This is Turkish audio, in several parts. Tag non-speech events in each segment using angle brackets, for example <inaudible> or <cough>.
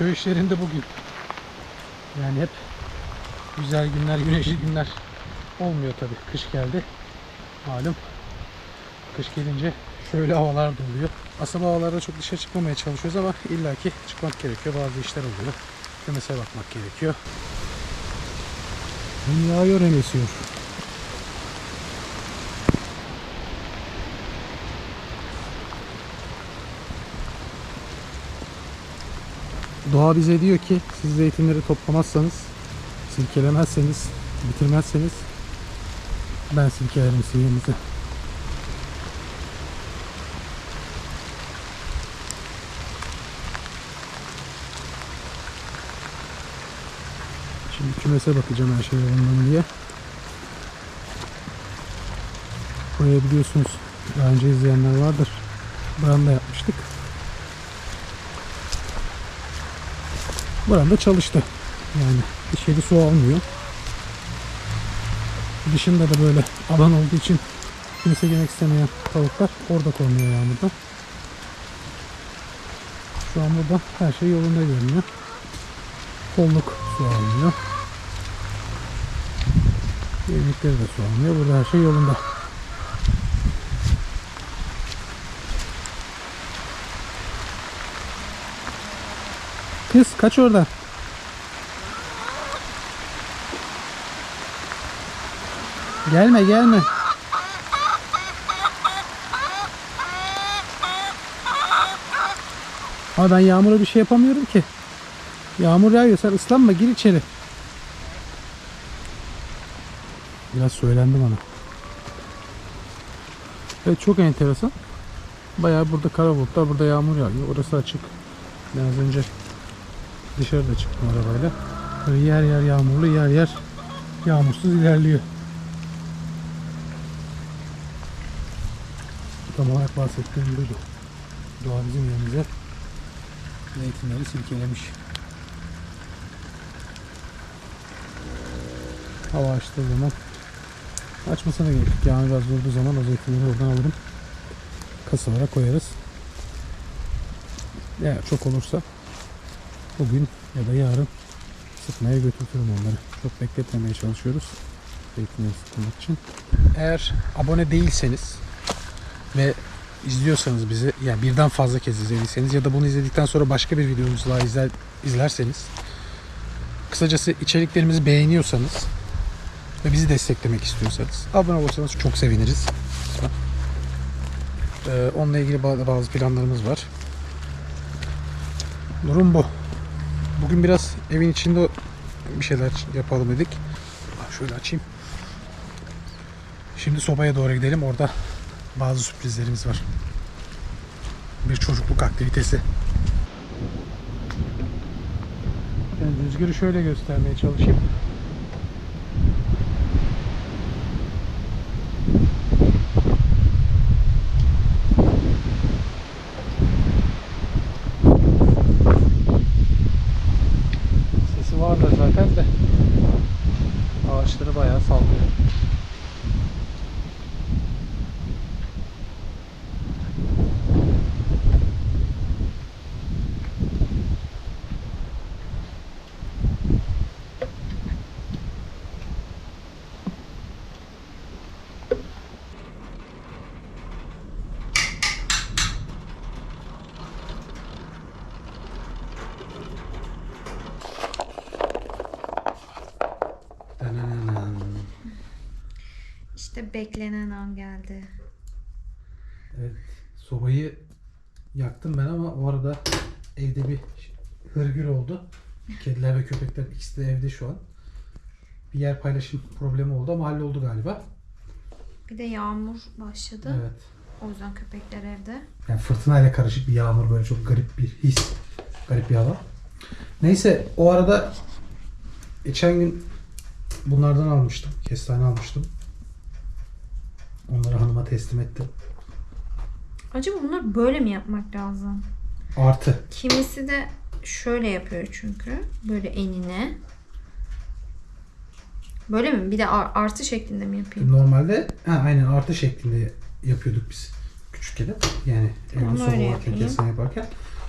köy işlerinde bugün. Yani hep güzel günler, güneşli günler olmuyor tabi. Kış geldi. Malum. Kış gelince şöyle havalar da oluyor. Aslında havalarda çok dışarı çıkmamaya çalışıyoruz ama illaki çıkmak gerekiyor. Bazı işler oluyor. Kümese bakmak gerekiyor. Yağıyor hem esiyor. Doğa bize diyor ki siz zeytinleri toplamazsanız, silkelemezseniz, bitirmezseniz ben silkelerim yerinize. Şimdi kümese bakacağım her şey yolunda mı diye. Buraya biliyorsunuz daha önce izleyenler vardır. Branda yapmıştık. Branda çalıştı. Yani içeri su almıyor. Dışında da böyle alan olduğu için kimse yemek istemeyen tavuklar orada konuyor yağmurda. Şu an burada her şey yolunda görünüyor. Kolluk su almıyor. Yemekleri de su almıyor. Burada her şey yolunda. Kız kaç oradan. Gelme gelme. Ama ben yağmura bir şey yapamıyorum ki. Yağmur yağıyor sen ıslanma gir içeri. Biraz söylendi bana. Evet çok enteresan. Bayağı burada kara bulutlar, burada yağmur yağıyor. Orası açık. Ben az önce dışarıda çıktım arabayla. Böyle yer yer yağmurlu, yer yer yağmursuz ilerliyor. Tam olarak bahsettiğim buydu. Doğa bizim yerimize zeytinleri silkelemiş. Hava açtığı zaman açmasına gerek yok. Yağmur biraz durduğu zaman o zeytinleri oradan alırım. Kasalara koyarız. Eğer çok olursa bugün ya da yarın sıkmaya götürtürüm onları. Çok bekletmemeye çalışıyoruz. Zeytinleri sıkmak için. Eğer abone değilseniz ve izliyorsanız bizi yani birden fazla kez izlediyseniz ya da bunu izledikten sonra başka bir videomuzu daha izler, izlerseniz kısacası içeriklerimizi beğeniyorsanız ve bizi desteklemek istiyorsanız abone olursanız çok seviniriz. Ee, onunla ilgili ba- bazı planlarımız var. Durum bu. Bugün biraz evin içinde bir şeyler yapalım dedik. Şöyle açayım. Şimdi sobaya doğru gidelim. Orada bazı sürprizlerimiz var. Bir çocukluk aktivitesi. Ben rüzgarı şöyle göstermeye çalışayım. Sesi var da zaten de ağaçları bayağı sallıyor. Danananan. İşte beklenen an geldi. Evet, sobayı yaktım ben ama o arada evde bir hırgür oldu. Kediler ve köpekler ikisi de evde şu an. Bir yer paylaşım problemi oldu ama halloldu galiba. Bir de yağmur başladı. Evet. O yüzden köpekler evde. Yani fırtınayla karışık bir yağmur böyle çok garip bir his. Garip bir hava. Neyse o arada geçen gün bunlardan almıştım. Kestane almıştım. Onları hanıma teslim ettim. Acaba bunları böyle mi yapmak lazım? Artı. Kimisi de şöyle yapıyor çünkü. Böyle enine. Böyle mi? Bir de ar- artı şeklinde mi yapayım? Normalde ha, aynen artı şeklinde yapıyorduk biz küçükken. Yani Tamam, soba kestane yaparken.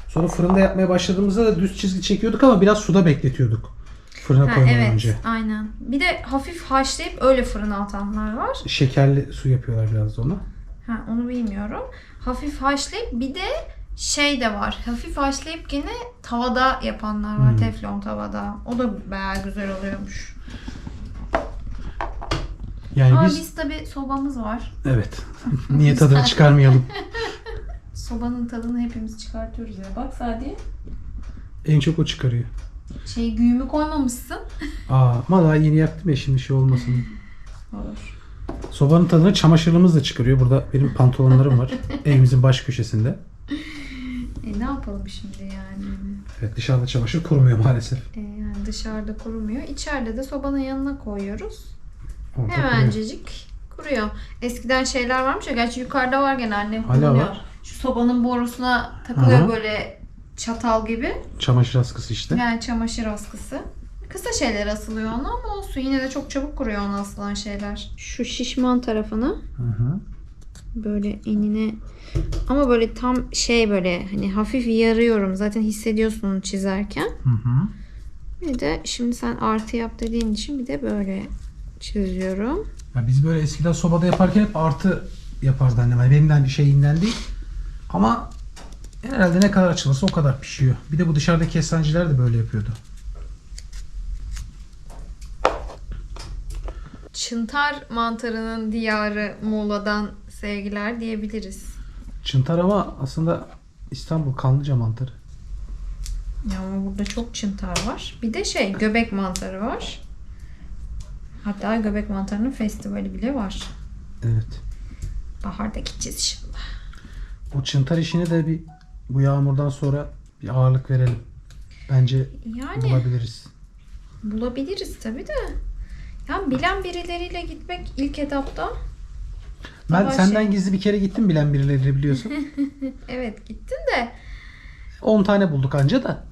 Sonra fırında yapmaya başladığımızda da düz çizgi çekiyorduk ama biraz suda bekletiyorduk. Fırına Ha, koymadan evet önce. aynen. Bir de hafif haşlayıp öyle fırına atanlar var. Şekerli su yapıyorlar biraz da ona. Ha, onu bilmiyorum. Hafif haşlayıp bir de şey de var. Hafif haşlayıp gene tavada yapanlar var. Hmm. Teflon tavada. O da bayağı güzel oluyormuş. Yani Ama biz biz tabi sobamız var. evet. <laughs> Niye tadını çıkarmayalım? <laughs> Sobanın tadını hepimiz çıkartıyoruz ya. Bak Sadi. En çok o çıkarıyor. Şey güğümü koymamışsın. Aa, ama daha yeni yaktım ya şimdi şey olmasın. <laughs> Olur. Sobanın tadını çamaşırlığımız da çıkarıyor. Burada benim pantolonlarım var. <laughs> Evimizin baş köşesinde. E ne yapalım şimdi yani? Evet dışarıda çamaşır kurumuyor maalesef. E, yani dışarıda kurumuyor. İçeride de sobanın yanına koyuyoruz. Orada. Hemencecik kuruyor. Eskiden şeyler varmış ya. Gerçi yukarıda var gene annem Hala kullanıyor. var. Şu sobanın borusuna takılıyor Aha. böyle çatal gibi. Çamaşır askısı işte. Yani çamaşır askısı. Kısa şeyler asılıyor ona ama olsun. Yine de çok çabuk kuruyor ona asılan şeyler. Şu şişman tarafını Hı hı. böyle enine ama böyle tam şey böyle hani hafif yarıyorum. Zaten hissediyorsun onu çizerken. Hı hı. Bir de şimdi sen artı yap dediğin için bir de böyle çiziyorum. Ya biz böyle eskiden sobada yaparken hep artı yapardı annem. Yani benim de hani şeyinden değil. Ama herhalde ne kadar açılırsa o kadar pişiyor. Bir de bu dışarıdaki kesanciler de böyle yapıyordu. Çıntar mantarının diyarı Muğla'dan sevgiler diyebiliriz. Çıntar ama aslında İstanbul Kanlıca mantarı. Ya ama burada çok çıntar var. Bir de şey göbek mantarı var. Hatta göbek mantarının festivali bile var. Evet. Baharda gideceğiz inşallah. Bu çıntar işine de bir bu yağmurdan sonra bir ağırlık verelim. Bence Yani bulabiliriz. bulabiliriz tabii de. Yani bilen birileriyle gitmek ilk etapta. Ben senden şey- gizli bir kere gittim bilen birileri biliyorsun. <laughs> Evet gittin de. 10 tane bulduk anca da.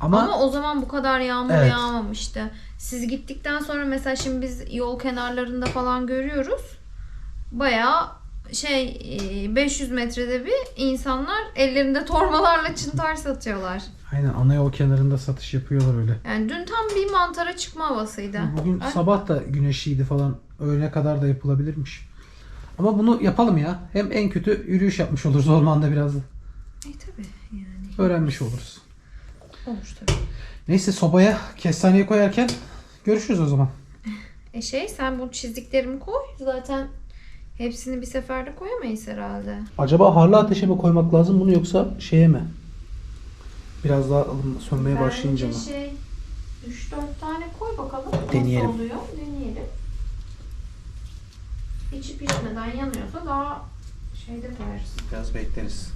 Ama, Ama, o zaman bu kadar yağmur Evet. yağmamıştı. Siz gittikten sonra mesela şimdi biz yol kenarlarında falan görüyoruz. Bayağı şey e, 500 metrede bir insanlar ellerinde torbalarla çıntar satıyorlar. aynen ana yol kenarında satış yapıyorlar öyle. Yani dün tam bir mantara çıkma havasıydı. Bugün Ay, sabah da güneşliydi falan. Öğlene kadar da yapılabilirmiş. Ama bunu yapalım ya. Hem en kötü yürüyüş yapmış oluruz ormanda biraz da. E tabii yani. Öğrenmiş oluruz. Olur tabii. Neyse sobaya kestaneye koyarken görüşürüz o zaman. E şey sen bu çizdiklerimi koy. Zaten hepsini bir seferde koyamayız herhalde. Acaba harlı ateşe mi koymak lazım bunu yoksa şeye mi? Biraz daha ılım- sönmeye başlayınca mı? Bence şey 3-4 tane koy bakalım. Deneyelim. Nasıl oluyor? Deneyelim. İçi pişmeden yanıyorsa daha şeyde koyarız. Biraz bekleriz.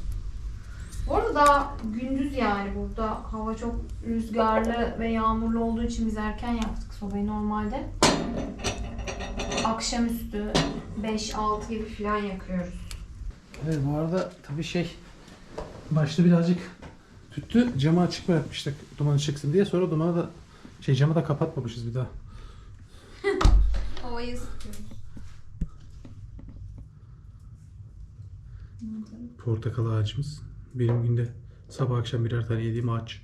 Bu arada daha gündüz yani burada hava çok rüzgarlı ve yağmurlu olduğu için biz erken yaktık sobayı normalde. Akşamüstü 5-6 gibi falan yakıyoruz. Evet bu arada tabii şey başta birazcık tüttü. Camı açık bırakmıştık dumanı çıksın diye. Sonra dumanı da şey camı da kapatmamışız bir daha. <laughs> Havayı ısıtıyoruz. Portakal ağacımız. Benim günde sabah akşam birer tane yediğim ağaç.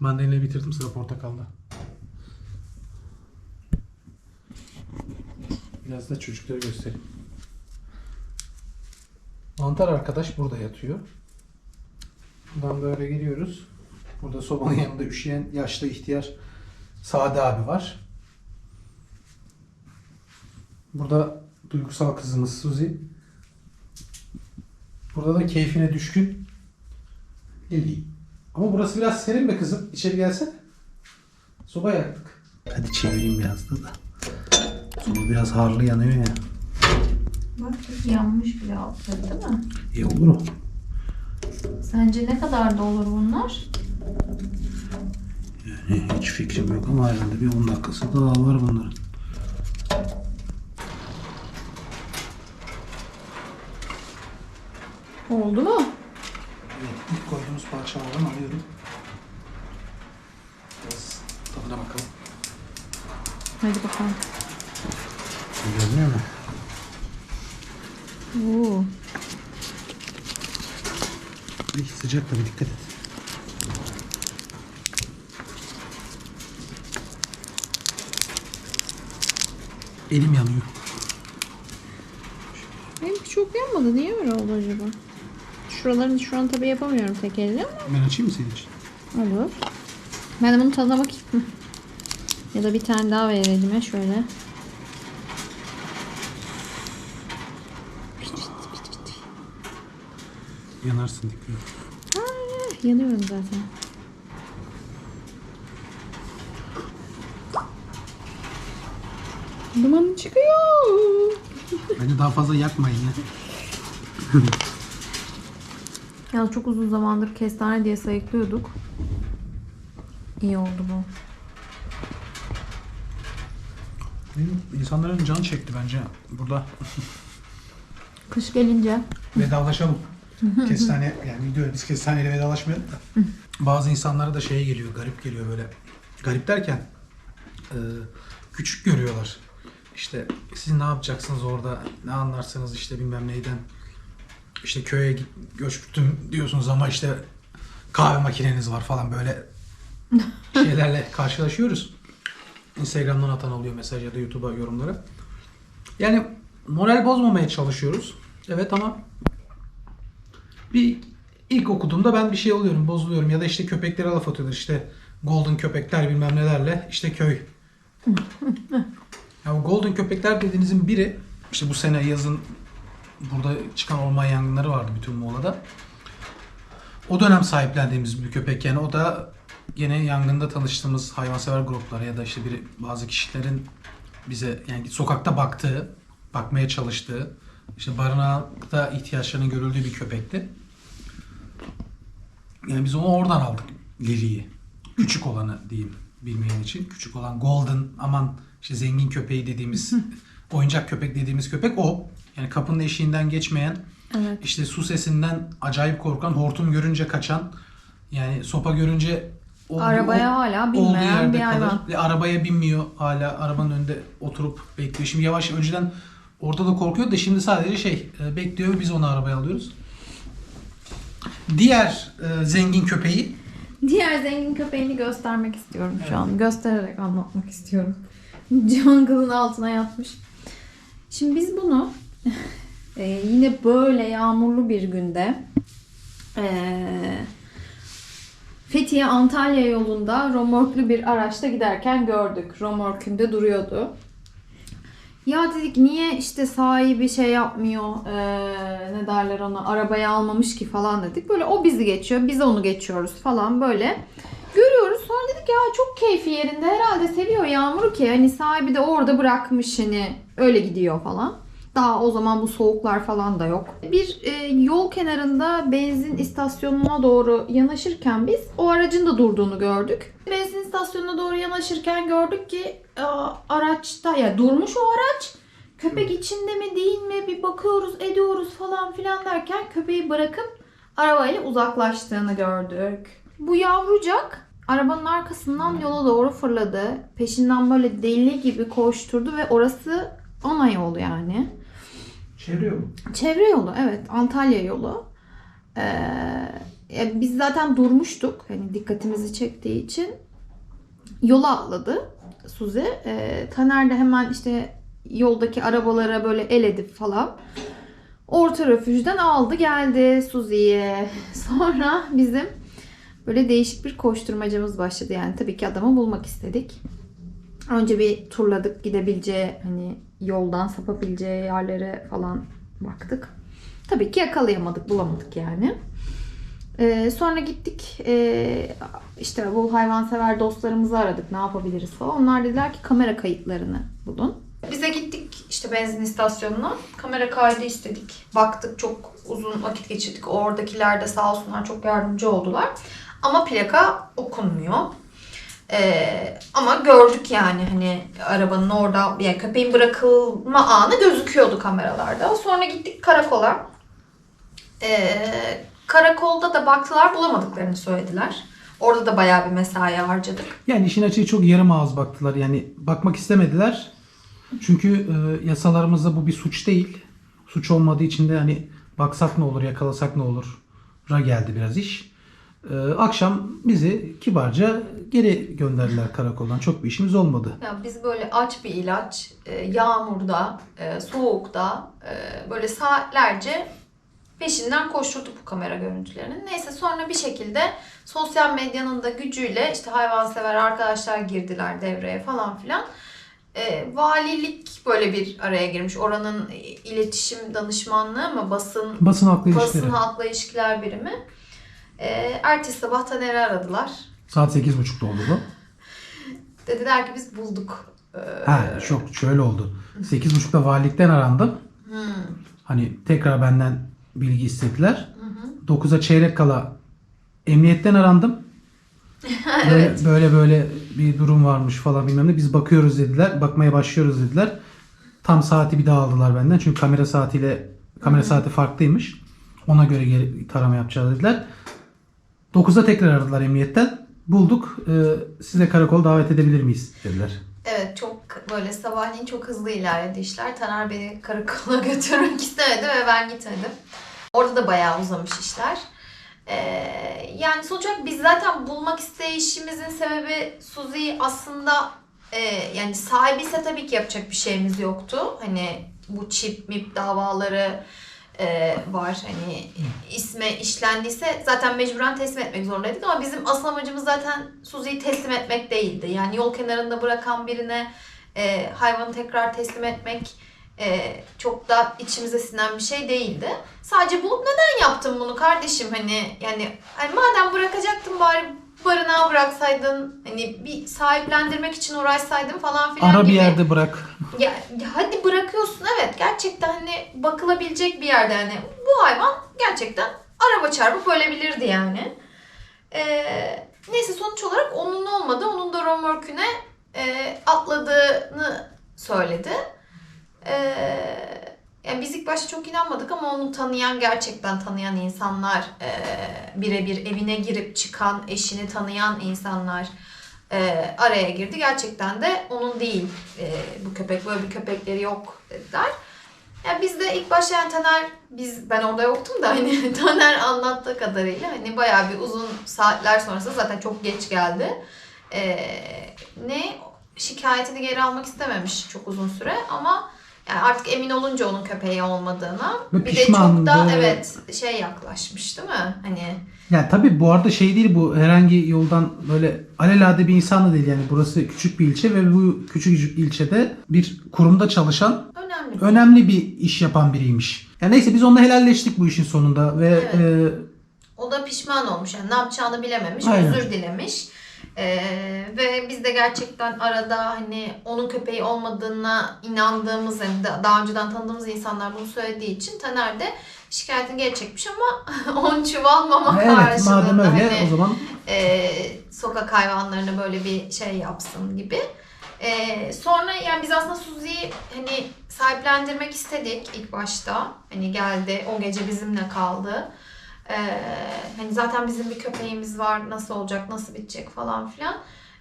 Mandalina bitirdim sıra portakalda. Biraz da çocukları göstereyim. Mantar arkadaş burada yatıyor. Buradan böyle geliyoruz. Burada sobanın yanında üşüyen yaşlı ihtiyar Sade abi var. Burada duygusal kızımız Suzi. Burada da keyfine düşkün Lili. Ama burası biraz serin be kızım. İçeri gelsene. Soba yaktık. Hadi çevireyim biraz da da. Soba biraz harlı yanıyor ya. Bak yanmış bile altları değil mi? İyi olur o. Sence ne kadar da olur bunlar? Yani hiç fikrim yok ama herhalde bir 10 dakikası daha var bunların. Oldu mu? Evet, ilk koyduğumuz parçalardan alıyorum. Biraz tadına bakalım. Hadi bakalım. Kıracak tabii dikkat et. Elim yanıyor. Benimki çok yanmadı. Niye öyle oldu acaba? Şuralarını şu an tabii yapamıyorum tek elle ama. Ben açayım mı senin için? Olur. Ben de bunu tadına bakayım? Ya da bir tane daha ver elime şöyle. Yanarsın dikkat et. Yanıyorum zaten. Duman çıkıyor. Beni daha fazla yakmayın ya. Ya çok uzun zamandır kestane diye sayıklıyorduk. İyi oldu bu. Benim insanların canı çekti bence burada. Kış gelince. Vedalaşalım. Kestane yani videoya biz kestaneyle vedalaşmayalım da. Bazı insanlara da şey geliyor, garip geliyor böyle. Garip derken e, küçük görüyorlar. İşte siz ne yapacaksınız orada, ne anlarsınız işte bilmem neyden. İşte köye göçtüm diyorsunuz ama işte kahve makineniz var falan böyle <laughs> şeylerle karşılaşıyoruz. Instagram'dan atan oluyor mesaj ya da YouTube'a yorumları. Yani moral bozmamaya çalışıyoruz. Evet ama bir ilk okuduğumda ben bir şey oluyorum, bozuluyorum ya da işte köpeklere laf atıyorlar işte golden köpekler bilmem nelerle işte köy. ya golden köpekler dediğinizin biri işte bu sene yazın burada çıkan orman yangınları vardı bütün Muğla'da. O dönem sahiplendiğimiz bir köpek yani o da yine yangında tanıştığımız hayvansever gruplara ya da işte bir bazı kişilerin bize yani sokakta baktığı, bakmaya çalıştığı, işte barınakta ihtiyaçlarının görüldüğü bir köpekti. Yani biz onu oradan aldık Lili'yi. Küçük olanı diyeyim bilmeyen için. Küçük olan Golden aman işte zengin köpeği dediğimiz oyuncak köpek dediğimiz köpek o. Yani kapının eşiğinden geçmeyen Evet. işte su sesinden acayip korkan, hortum görünce kaçan, yani sopa görünce olduğu- Arabaya hala binmeyen bir kalır. hayvan. Ve arabaya binmiyor hala arabanın önünde oturup bekliyor. Şimdi yavaş önceden orada da korkuyor da şimdi sadece şey e, bekliyor biz onu arabaya alıyoruz. Diğer e, zengin köpeği Diğer zengin köpeğini göstermek istiyorum şu an. Göstererek anlatmak istiyorum. <laughs> Jungle'ın altına yatmış. Şimdi biz bunu <laughs> e, yine böyle yağmurlu bir günde e, Fethiye Antalya yolunda romorklu bir araçta giderken gördük. Romorkünde duruyordu. Ya dedik niye işte sahibi şey yapmıyor eee, ne derler ona arabaya almamış ki falan dedik. Böyle o bizi geçiyor biz onu geçiyoruz falan böyle. Görüyoruz sonra dedik ya çok keyfi yerinde herhalde seviyor Yağmur'u ki hani sahibi de orada bırakmış hani öyle gidiyor falan. Daha o zaman bu soğuklar falan da yok. Bir e, yol kenarında benzin istasyonuna doğru yanaşırken biz o aracın da durduğunu gördük. Benzin istasyonuna doğru yanaşırken gördük ki e, araçta ya durmuş o araç. Köpek içinde mi değil mi bir bakıyoruz ediyoruz falan filan derken köpeği bırakıp arabayla uzaklaştığını gördük. Bu yavrucak arabanın arkasından yola doğru fırladı. Peşinden böyle deli gibi koşturdu ve orası ana yol yani. Çeviriyor mu? Çevre yolu evet Antalya yolu. Ee, biz zaten durmuştuk hani dikkatimizi çektiği için yola atladı Suzi. Ee, Taner de hemen işte yoldaki arabalara böyle el edip falan orta refüjden aldı geldi Suzi'ye. <laughs> Sonra bizim böyle değişik bir koşturmacamız başladı yani tabii ki adamı bulmak istedik. Önce bir turladık gidebileceği hani yoldan sapabileceği yerlere falan baktık. Tabii ki yakalayamadık, bulamadık yani. Ee, sonra gittik ee, işte bu hayvansever dostlarımızı aradık ne yapabiliriz falan. Onlar dediler ki kamera kayıtlarını bulun. Bize gittik işte benzin istasyonuna. Kamera kaydı istedik. Baktık çok uzun vakit geçirdik. Oradakiler de sağ olsunlar çok yardımcı oldular. Ama plaka okunmuyor. Ee, ama gördük yani hani arabanın orada yani köpeğin bırakılma anı gözüküyordu kameralarda. Sonra gittik karakola. Ee, karakolda da baktılar bulamadıklarını söylediler. Orada da bayağı bir mesai harcadık. Yani işin açığı çok yarım ağız baktılar. Yani bakmak istemediler. Çünkü e, yasalarımızda bu bir suç değil. Suç olmadığı için de hani baksak ne olur, yakalasak ne olur ra geldi biraz iş. E, akşam bizi kibarca geri gönderdiler karakoldan. Çok bir işimiz olmadı. Ya biz böyle aç bir ilaç, e, yağmurda, e, soğukta e, böyle saatlerce peşinden koşturduk bu kamera görüntülerinin. Neyse sonra bir şekilde sosyal medyanın da gücüyle işte hayvansever arkadaşlar girdiler devreye falan filan. E, valilik böyle bir araya girmiş. Oranın iletişim danışmanlığı mı basın Basın haklı ilişkileri. basın halkla ilişkiler birimi. E, ertesi sabah Taner'i aradılar. Saat 8.30'da oldu bu. Dediler ki biz bulduk. E, Ha, çok şöyle oldu. 8.30'da valilikten arandım. hmm. Hani tekrar benden bilgi istediler. 9'a çeyrek kala emniyetten arandım. <laughs> Böyle, Evet. böyle böyle bir durum varmış falan bilmem ne. Biz bakıyoruz dediler. Bakmaya başlıyoruz dediler. Tam saati bir daha aldılar benden. Çünkü kamera saatiyle kamera saati farklıymış. Ona göre geri tarama yapacağız dediler. 9'da tekrar aradılar emniyetten. Bulduk. Ee, size karakol davet edebilir miyiz dediler. Evet çok böyle sabahleyin çok hızlı ilerledi işler. Taner beni karakola <laughs> götürmek istemedi ve ben gitmedim. Orada da bayağı uzamış işler. Ee, yani sonuç olarak biz zaten bulmak isteyişimizin sebebi Suzi'yi aslında e, yani sahibi ise tabii ki yapacak bir şeyimiz yoktu. Hani bu çip mip davaları e, var. Hani isme işlendiyse zaten mecburen teslim etmek zorundaydık ama bizim asıl amacımız zaten Suzi'yi teslim etmek değildi. Yani yol kenarında bırakan birine e, hayvanı tekrar teslim etmek e, çok da içimize sinen bir şey değildi. Sadece bulup neden yaptın bunu kardeşim hani yani hani madem bırakacaktın bari barınağa bıraksaydın hani bir sahiplendirmek için uğraşsaydın falan filan Ara bir gibi. yerde bırak. Ya, ya hadi bırakıyorsun evet gerçekten hani bakılabilecek bir yerde hani bu hayvan gerçekten araba çarpıp ölebilirdi yani. Ee, neyse sonuç olarak onun olmadı. Onun da romörküne e, atladığını söyledi. Ee, yani biz ilk başta çok inanmadık ama onu tanıyan gerçekten tanıyan insanlar e, birebir evine girip çıkan eşini tanıyan insanlar e, araya girdi. Gerçekten de onun değil e, bu köpek böyle bir köpekleri yok dediler. Yani biz de ilk başta yani Taner biz ben orada yoktum da hani <laughs> Taner anlattığı kadarıyla hani bayağı bir uzun saatler sonrasında zaten çok geç geldi. E, ne şikayetini geri almak istememiş çok uzun süre ama yani artık emin olunca onun köpeği olmadığına Ve bir de çok da evet şey yaklaşmış değil mi? Hani Yani tabii bu arada şey değil bu herhangi yoldan böyle alelade bir insan da değil yani burası küçük bir ilçe ve bu küçük ilçede bir kurumda çalışan önemli. önemli bir iş yapan biriymiş. Yani neyse biz onunla helalleştik bu işin sonunda ve Evet. e, O da pişman olmuş yani ne yapacağını bilememiş, Aynen. özür dilemiş. Ee, ve biz de gerçekten arada hani onun köpeği olmadığına inandığımız hani da- daha önceden tanıdığımız insanlar bunu söylediği için Taner de şikayetini geri çekmiş ama <laughs> 10 çuval mama evet karşılığında madem öyle hani, o zaman e, sokak hayvanlarına böyle bir şey yapsın gibi. E, sonra yani biz aslında Suzi'yi hani sahiplendirmek istedik ilk başta. Hani geldi o gece bizimle kaldı. E, hani zaten bizim bir köpeğimiz var nasıl olacak nasıl bitecek falan filan.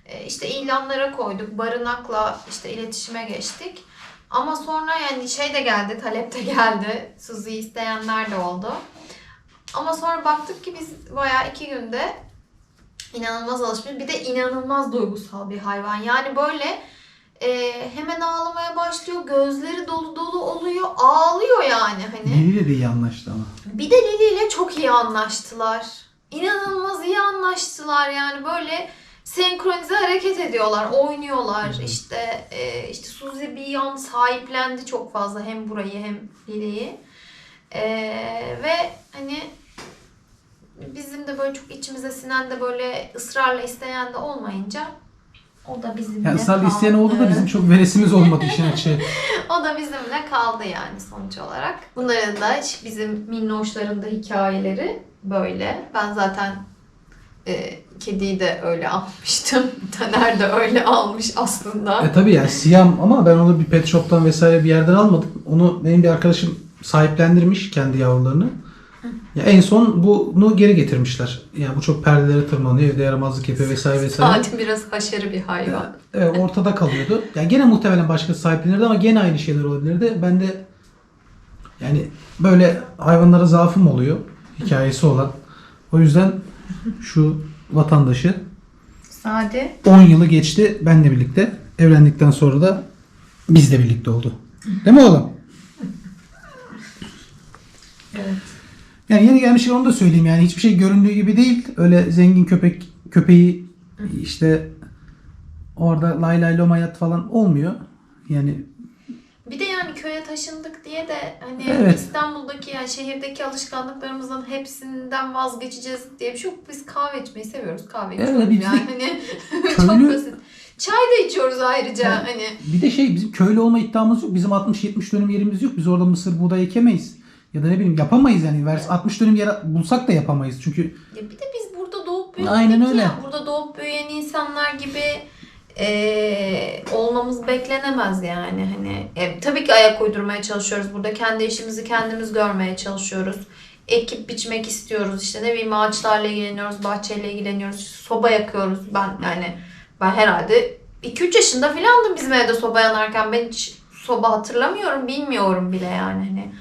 E, işte ilanlara koyduk barınakla işte iletişime geçtik. Ama sonra yani şey de geldi talep de geldi. Suzi'yi isteyenler de oldu. Ama sonra baktık ki biz bayağı iki günde inanılmaz alışmış. Bir de inanılmaz duygusal bir hayvan. Yani böyle e, hemen ağlamaya başlıyor. Gözleri dolu dolu oluyor. Ağlıyor yani hani. Lili de iyi anlaştı ama. Bir de Lili ile çok iyi anlaştılar. İnanılmaz iyi anlaştılar yani böyle senkronize hareket ediyorlar, oynuyorlar. İşte e, işte Suzy bir an sahiplendi çok fazla hem burayı hem Lili'yi. E, ve hani bizim de böyle çok içimize sinen de böyle ısrarla isteyen de olmayınca o da bizimle Yani kaldı. isteyen oldu da bizim çok veresimiz olmadı işin açığı. <laughs> O da bizimle kaldı yani sonuç olarak. Bunların da bizim minnoşların da hikayeleri böyle. Ben zaten e, kediyi de öyle almıştım. <laughs> Taner de öyle almış aslında. E tabii yani siyam ama ben onu bir pet shop'tan vesaire bir yerden almadım. Onu benim bir arkadaşım sahiplendirmiş kendi yavrularını. Ya en son bunu geri getirmişler. Yani bu çok perdelere tırmanıyor, evde yaramazlık yapıyor vesaire vesaire. Zaten biraz haşarı bir hayvan. Evet, ortada kalıyordu. Yani gene muhtemelen başkası sahiplenirdi ama gene aynı şeyler olabilirdi. Ben de yani böyle hayvanlara zaafım oluyor. Hikayesi olan. O yüzden şu vatandaşı Hadi. 10 yılı geçti benle birlikte. Evlendikten sonra da bizle birlikte oldu. Değil mi oğlum? Evet. Yani yeni gelmişken onu da söyleyeyim yani hiçbir şey göründüğü gibi değil. Öyle zengin köpek köpeği işte orada lay lay lom hayat falan olmuyor. Yani Bir de yani köye taşındık diye de hani Evet. İstanbul'daki yani şehirdeki alışkanlıklarımızın hepsinden vazgeçeceğiz diye bir şey yok. Biz kahve içmeyi seviyoruz. Kahve Evet, içiyoruz de yani hani <laughs> çok köylü- basit. Çay da içiyoruz ayrıca Evet. hani. bir de şey bizim köylü olma iddiamız yok. Bizim 60-70 dönüm yerimiz yok. Biz orada mısır buğday ekemeyiz. Ya da ne bileyim yapamayız yani. Vers 60 dönüm yer bulsak da yapamayız. Çünkü Ya bir de biz burada doğup büyüdük Aynen ya. öyle. Burada doğup büyüyen insanlar gibi eee, olmamız beklenemez yani. Hani e, tabii ki ayak uydurmaya çalışıyoruz. Burada kendi işimizi kendimiz görmeye çalışıyoruz. Ekip biçmek istiyoruz. İşte ne bileyim ağaçlarla ilgileniyoruz, bahçeyle ilgileniyoruz. Soba yakıyoruz. Ben yani ben herhalde 2-3 yaşında filandım bizim evde soba yanarken. Ben hiç soba hatırlamıyorum, bilmiyorum bile yani. Hani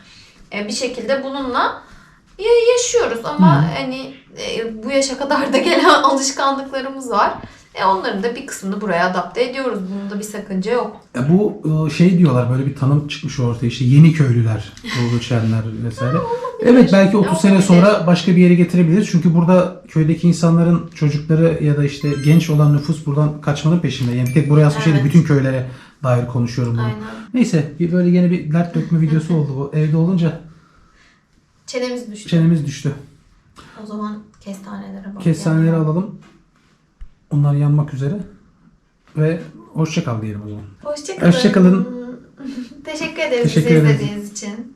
bir şekilde bununla ya- yaşıyoruz ama hani e, bu yaşa kadar da gelen <laughs> alışkanlıklarımız var. E onların da bir kısmını buraya adapte ediyoruz. Bunda bir sakınca yok. Ya bu e, şey diyorlar böyle bir tanım çıkmış ortaya işte yeni köylüler, Doğulu Çenler vesaire. Evet belki 30 sene sonra başka bir yere getirebiliriz. Çünkü burada köydeki insanların çocukları ya da işte genç olan nüfus buradan kaçmanın peşinde. Yani tek buraya asmış değil, Evet. bütün köylere dair konuşuyorum bunu. Aynen. Neyse bir böyle yine bir dert dökme videosu oldu bu. Evde olunca Çenemiz düştü. çenemiz düştü. O zaman kestanelere bak. Kestaneleri alalım. Onlar yanmak üzere. Ve hoşça kal diyelim o zaman. Hoşçakalın. Hoşça kalın. <laughs> Teşekkür ederiz Teşekkür bizi ederiz. izlediğiniz için.